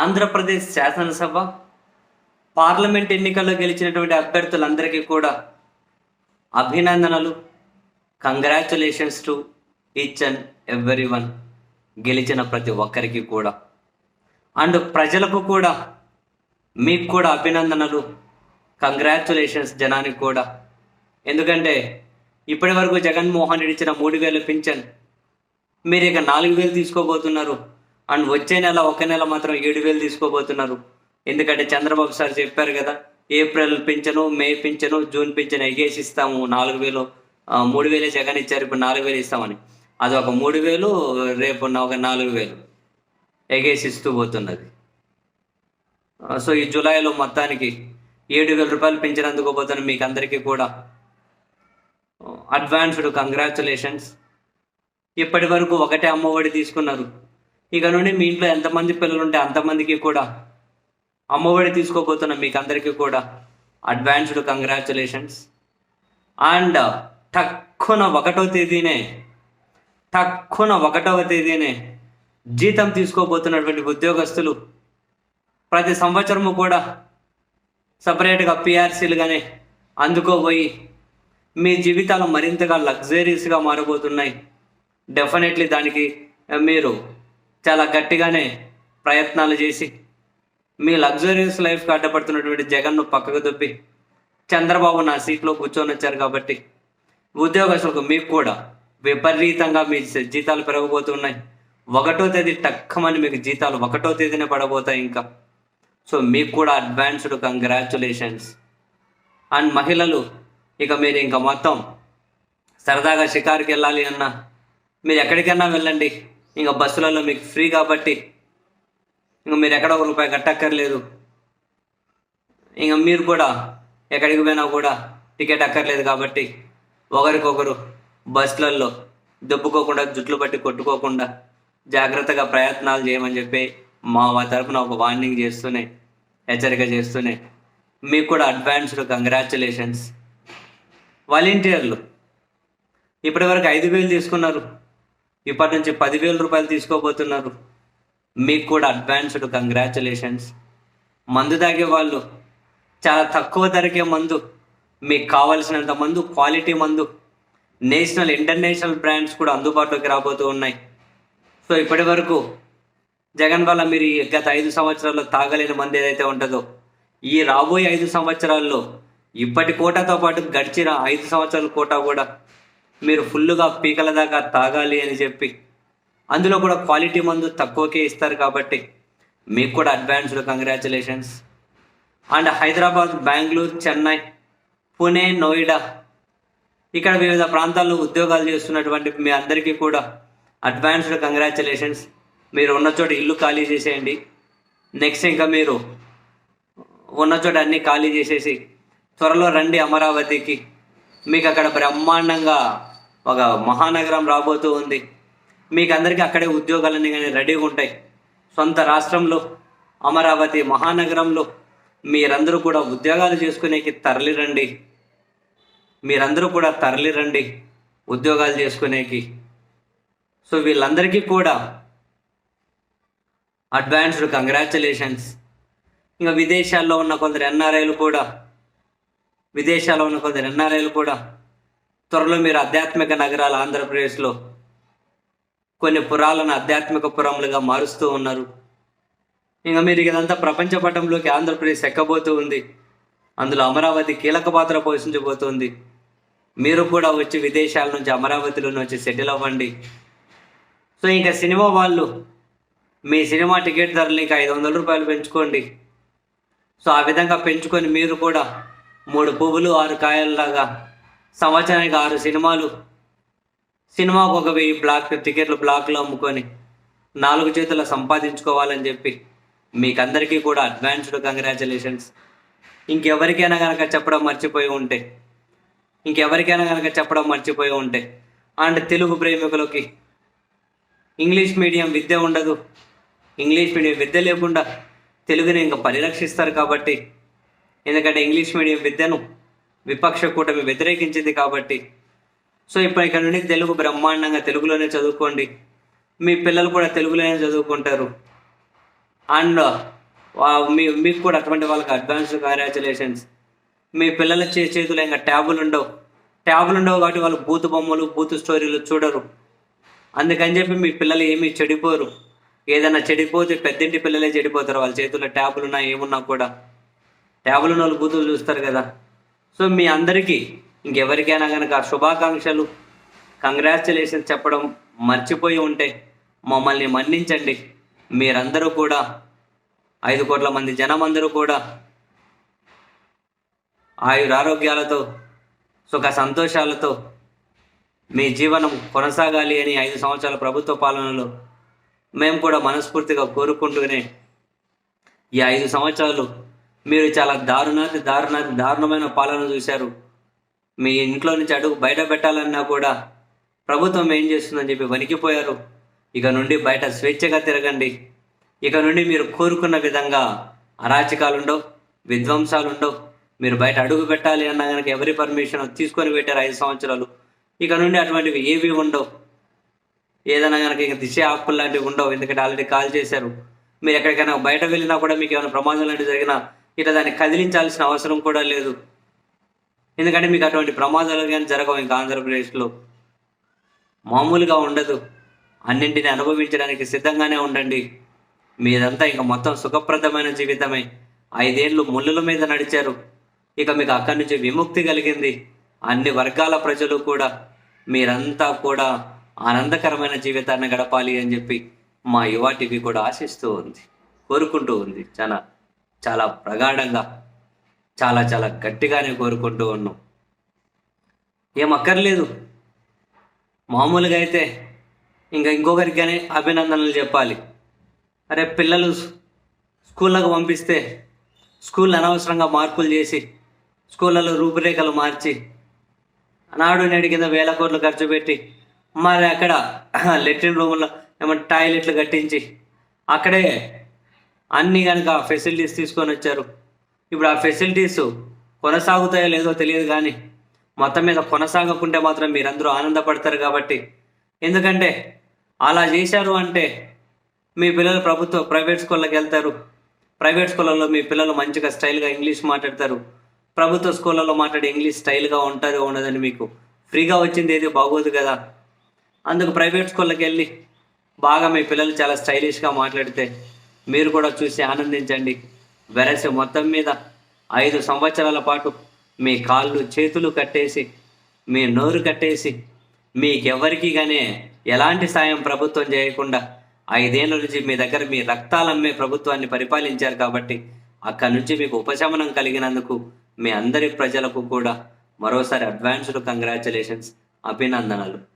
ఆంధ్రప్రదేశ్ శాసనసభ పార్లమెంట్ ఎన్నికల్లో గెలిచినటువంటి అభ్యర్థులందరికీ కూడా అభినందనలు. Congratulations to each and every one గెలిచిన ప్రతి ఒక్కరికి కూడా. అండ్ ప్రజలకు కూడా మీకు కూడా అభినందనలు. కంగ్రాచులేషన్స్ జనానికి కూడా. ఎందుకంటే ఇప్పటి వరకు జగన్మోహన్ రెడ్డి ఇచ్చిన మూడు వేలు పింఛన్ మీరు ఇక నాలుగు వేలు తీసుకోబోతున్నారు. అండ్ వచ్చే నెల ఒక నెల మాత్రం ఏడు వేలు తీసుకోబోతున్నారు. ఎందుకంటే చంద్రబాబు సార్ చెప్పారు కదా ఏప్రిల్ పింఛను మే పింఛను జూన్ పింఛను ఎగేసి ఇస్తాము. నాలుగు వేలు మూడు వేలే జగన్ ఇచ్చారు. ఇప్పుడు నాలుగు వేలు ఇస్తామని. అది ఒక మూడు వేలు రేపు ఒక నాలుగు వేలు ఎగేసి ఇస్తూ పోతున్నది సో ఈ జూలైలో మొత్తానికి ఏడు వేల రూపాయలు పింఛన్ అందుకోబోతున్న మీకు అందరికీ కూడా. Advanced congratulations. ఇప్పటి వరకు ఒకటే అమ్మఒడి తీసుకున్నారు. ఇక నుండి మీ ఇంట్లో ఎంతమంది పిల్లలు ఉంటే అంతమందికి కూడా అమ్మఒడి తీసుకోబోతున్న మీకు అందరికీ కూడా అడ్వాన్స్డ్ కంగ్రాచులేషన్స్ అండ్ తక్కువ ఒకటో తేదీనే తక్కువ ఒకటవ తేదీనే జీతం తీసుకోబోతున్నటువంటి ఉద్యోగస్తులు ప్రతి సంవత్సరము కూడా సపరేట్గా పిఆర్సీలుగానే అందుకోబోయి మీ జీవితాలు మరింతగా లగ్జరీస్గా మారబోతున్నాయి. డెఫినెట్లీ దానికి మీరు చాలా గట్టిగానే ప్రయత్నాలు చేసి మీ లగ్జరీస్ లైఫ్కి అడ్డపడుతున్నటువంటి జగన్ను పక్కకు దొబ్బి చంద్రబాబు నా సీట్లో కూర్చొని వచ్చారు కాబట్టి ఉద్యోగస్తులకు మీకు కూడా విపరీతంగా మీ జీతాలు పెరగబోతున్నాయి. ఒకటో తేదీ టక్కమని మీకు జీతాలు ఒకటో తేదీనే పడబోతాయి ఇంకా. సో మీకు కూడా అడ్వాన్స్డ్ కంగ్రాచులేషన్స్ అండ్ మహిళలు ఇక మీరు ఇంకా మొత్తం సరదాగా షికారుకి వెళ్ళాలి అన్నా మీరు ఎక్కడికైనా వెళ్ళండి. ఇంకా బస్సులలో మీకు ఫ్రీ కాబట్టి ఇంకా మీరు ఎక్కడ ఒక రూపాయి కట్టక్కర్లేదు. ఇంకా మీరు కూడా ఎక్కడికి పోయినా కూడా టికెట్ అక్కర్లేదు కాబట్టి ఒకరికొకరు బస్సులలో దెబ్బుకోకుండా జుట్లు పట్టి కొట్టుకోకుండా జాగ్రత్తగా ప్రయత్నాలు చేయమని చెప్పి మా తరఫున ఒక వార్నింగ్ చేస్తూనే హెచ్చరిక చేస్తూనే మీకు కూడా అడ్వాన్స్డ్ కంగ్రాచులేషన్స్ వాలంటీర్లు ఇప్పటివరకు ఐదు వేలు తీసుకున్నారు. ఇప్పటి నుంచి పదివేల రూపాయలు తీసుకోబోతున్నారు. మీకు కూడా అడ్వాన్స్డ్ కంగ్రాచులేషన్స్ మందు తాగే వాళ్ళు చాలా తక్కువ ధరకే మందు మీకు కావలసినంత మందు క్వాలిటీ మందు నేషనల్ ఇంటర్నేషనల్ బ్రాండ్స్ కూడా అందుబాటులోకి రాబోతూ ఉన్నాయి. సో ఇప్పటి వరకు జగన్ వల్ల మీరు గత ఐదు సంవత్సరాల్లో తాగలేని మంది ఏదైతే ఉంటుందో ఈ రాబోయే ఐదు సంవత్సరాల్లో ఇప్పటి కోటాతో పాటు గడిచిన ఐదు సంవత్సరాల కోటా కూడా మీరు ఫుల్గా పీకల దాకా తాగాలి అని చెప్పి అందులో కూడా క్వాలిటీ మందు తక్కువకే ఇస్తారు కాబట్టి మీకు కూడా advanced congratulations and Hyderabad Bengaluru Chennai Pune Noida ఇక్కడ వివిధ ప్రాంతాల్లో ఉద్యోగాలు చేస్తున్నటువంటి మీ అందరికీ కూడా అడ్వాన్స్డ్ కంగ్రాచులేషన్స్ మీరు ఉన్న చోట ఇల్లు ఖాళీ చేసేయండి. నెక్స్ట్ ఇంకా మీరు ఉన్న చోట అన్నీ ఖాళీ చేసేసి త్వరలో రండి అమరావతికి. మీకు అక్కడ బ్రహ్మాండంగా ఒక మహానగరం రాబోతూ ఉంది. మీకు అందరికీ అక్కడే ఉద్యోగాలన్నీ కానీ రెడీగా ఉంటాయి. సొంత రాష్ట్రంలో అమరావతి మహానగరంలో మీరందరూ కూడా ఉద్యోగాలు చేసుకునేకి తరలిరండి. మీరందరూ కూడా తరలిరండి ఉద్యోగాలు చేసుకునేకి. సో వీళ్ళందరికీ కూడా అడ్వాన్స్డ్ కంగ్రాచులేషన్స్. ఇంకా విదేశాల్లో ఉన్న కొందరు ఎన్ఆర్ఐలు కూడా విదేశాల్లో ఉన్న కొందరు ఎన్ఆర్ఐలు కూడా త్వరలో మీరు ఆధ్యాత్మిక నగరాలు ఆంధ్రప్రదేశ్లో కొన్ని పురాలను ఆధ్యాత్మిక పురములుగా మారుస్తూ ఉన్నారు. ఇంకా మీరు ఇదంతా ప్రపంచ పటంలోకి ఆంధ్రప్రదేశ్ ఎక్కబోతూ ఉంది. అందులో అమరావతి కీలక పాత్ర పోషించబోతోంది. మీరు కూడా వచ్చి విదేశాల నుంచి అమరావతిలో నుంచి సెటిల్ అవ్వండి. సో ఇంకా సినిమా వాళ్ళు మీ సినిమా టికెట్ ధరలు ఇంకా ఐదు వందల రూపాయలు పెంచుకోండి. సో ఆ విధంగా పెంచుకొని మీరు కూడా మూడు పువ్వులు ఆరు కాయల్లాగా సంవత్సరానికి ఆరు సినిమాలు. సినిమాకు ఒక వెయ్యి బ్లాక్ టికెట్లు బ్లాక్లో అమ్ముకొని నాలుగు చేతుల సంపాదించుకోవాలని చెప్పి మీకందరికీ కూడా అడ్వాన్స్డ్ కంగ్రాచులేషన్స్. ఇంకెవరికైనా కనుక చెప్పడం మర్చిపోయి ఉంటే ఇంకెవరికైనా కనుక చెప్పడం మర్చిపోయి ఉంటే అండ్ తెలుగు ప్రేమికులకి ఇంగ్లీష్ మీడియం విద్య ఉండదు. ఇంగ్లీష్ మీడియం విద్య లేకుండా తెలుగుని ఇంకా పరిరక్షిస్తారు కాబట్టి ఎందుకంటే ఇంగ్లీష్ మీడియం విద్యను విపక్ష కూటమి వ్యతిరేకించింది కాబట్టి. సో ఇప్పుడు ఇక్కడ నుండి తెలుగు బ్రహ్మాండంగా తెలుగులోనే చదువుకోండి. మీ పిల్లలు కూడా తెలుగులోనే చదువుకుంటారు. అండ్ మీ మీకు కూడా అటువంటి వాళ్ళకి అడ్వాన్స్ కంగ్రాచులేషన్స్ మీ పిల్లల చే చేతులు ఇంకా ట్యాబులు ఉండవు. ట్యాబులు ఉండవు కాబట్టి వాళ్ళు బూతు బొమ్మలు బూతు స్టోరీలు చూడరు. అందుకని చెప్పి మీ పిల్లలు ఏమీ చెడిపోరు. ఏదైనా చెడిపోతే పెద్దింటి పిల్లలే చెడిపోతారు. వాళ్ళ చేతుల్లో ట్యాబులు ఉన్నా ఏమున్నా కూడా. ట్యాబులు ఉన్న వాళ్ళు బూతులు చూస్తారు కదా. సో మీ అందరికీ ఇంకెవరికైనా కనుక శుభాకాంక్షలు కంగ్రాచులేషన్స్ చెప్పడం మర్చిపోయి ఉంటే మమ్మల్ని మన్నించండి. మీరందరూ కూడా ఐదు కోట్ల మంది జనం అందరూ కూడా ఆయురారోగ్యాలతో సుఖ సంతోషాలతో మీ జీవనం కొనసాగాలి అని ఐదు సంవత్సరాల ప్రభుత్వ పాలనలో మేము కూడా మనస్ఫూర్తిగా కోరుకుంటూనే ఈ ఐదు సంవత్సరాలు మీరు చాలా దారుణాది దారుణాతి దారుణమైన పాలన చూశారు. మీ ఇంట్లో నుంచి అడుగు బయట పెట్టాలన్నా కూడా ప్రభుత్వం ఏం చేస్తుందని చెప్పి వణికిపోయారు. ఇక నుండి బయట స్వేచ్ఛగా తిరగండి. ఇక నుండి మీరు కోరుకున్న విధంగా అరాచకాలుండవు విధ్వంసాలుండవు. మీరు బయట అడుగు పెట్టాలి అన్నా కనుక ఎవరి పర్మిషన్ తీసుకొని పెట్టారు ఐదు సంవత్సరాలు. ఇక నుండి అటువంటివి ఏవి ఉండవు. ఏదైనా కనుక ఇక దిశ ఆకులు లాంటివి ఉండవు. ఎందుకంటే ఆల్రెడీ కాల్ చేశారు. మీరు ఎక్కడికైనా బయట వెళ్ళినా కూడా మీకు ఏమైనా ప్రమాదం లాంటివి జరిగినా ఇట్లా దాన్ని కదిలించాల్సిన అవసరం కూడా లేదు. ఎందుకంటే మీకు అటువంటి ప్రమాదాలు కానీ జరగవు ఇంకా ఆంధ్రప్రదేశ్లో. మామూలుగా ఉండదు. అన్నింటిని అనుభవించడానికి సిద్ధంగానే ఉండండి. మీదంతా ఇంకా మొత్తం సుఖప్రదమైన జీవితమే. ఐదేళ్ళు ముళ్ళుల మీద నడిచారు. ఇక మీకు అక్కడి నుంచి విముక్తి కలిగింది. అన్ని వర్గాల ప్రజలు కూడా. మీరంతా కూడా ఆనందకరమైన జీవితాన్ని గడపాలి అని చెప్పి మా యువ టీవీ కూడా ఆశిస్తూ ఉంది. కోరుకుంటూ ఉంది. చాలా చాలా ప్రగాఢంగా చాలా చాలా గట్టిగానే కోరుకుంటూ ఉన్నాం. ఏం అక్కర్లేదు. మామూలుగా అయితే ఇంకా ఇంకొకరికి కానీ అభినందనలు చెప్పాలి. అరే పిల్లలు స్కూళ్ళకు పంపిస్తే స్కూల్ అనవసరంగా మార్పులు చేసి స్కూళ్ళలో రూపురేఖలు మార్చి నాడు నేడు కింద వేల కోట్లు ఖర్చు పెట్టి మరి అక్కడ లెట్రిన్ రూముల్లో ఏమన్నా టాయిలెట్లు కట్టించి అక్కడే అన్ని కనుక ఫెసిలిటీస్ తీసుకొని వచ్చారు. ఇప్పుడు ఆ ఫెసిలిటీస్ కొనసాగుతాయో లేదో తెలియదు కానీ మొత్తం మీద కొనసాగకుంటే మాత్రం మీరందరూ ఆనందపడతారు కాబట్టి. ఎందుకంటే అలా చేశారు అంటే మీ పిల్లలు ప్రభుత్వ ప్రైవేట్ స్కూళ్ళకి వెళ్తారు. ప్రైవేట్ స్కూళ్ళలో మీ పిల్లలు మంచిగా స్టైల్గా ఇంగ్లీష్ మాట్లాడతారు. ప్రభుత్వ స్కూళ్ళలో మాట్లాడే ఇంగ్లీష్ స్టైల్గా ఉంటుంది ఉండదని మీకు. ఫ్రీగా వచ్చింది ఏది బాగోదు కదా. అందుకు ప్రైవేట్ స్కూళ్ళకి వెళ్ళి బాగా మీ పిల్లలు చాలా స్టైలిష్గా మాట్లాడితే మీరు కూడా చూసి ఆనందించండి. వెరస మొత్తం మీద ఐదు సంవత్సరాల పాటు మీ కాళ్ళు చేతులు కట్టేసి మీ నోరు కట్టేసి మీకెవరికి గానే ఎలాంటి సాయం ప్రభుత్వం చేయకుండా ఐదేళ్ళ నుంచి మీ దగ్గర మీ రక్తాలమ్మే ప్రభుత్వాన్ని పరిపాలించారు కాబట్టి అక్కడి నుంచి మీకు ఉపశమనం కలిగినందుకు మీ అందరి ప్రజలకు కూడా మరోసారి అడ్వాన్స్డ్ కంగ్రాచులేషన్స్ అభినందనలు.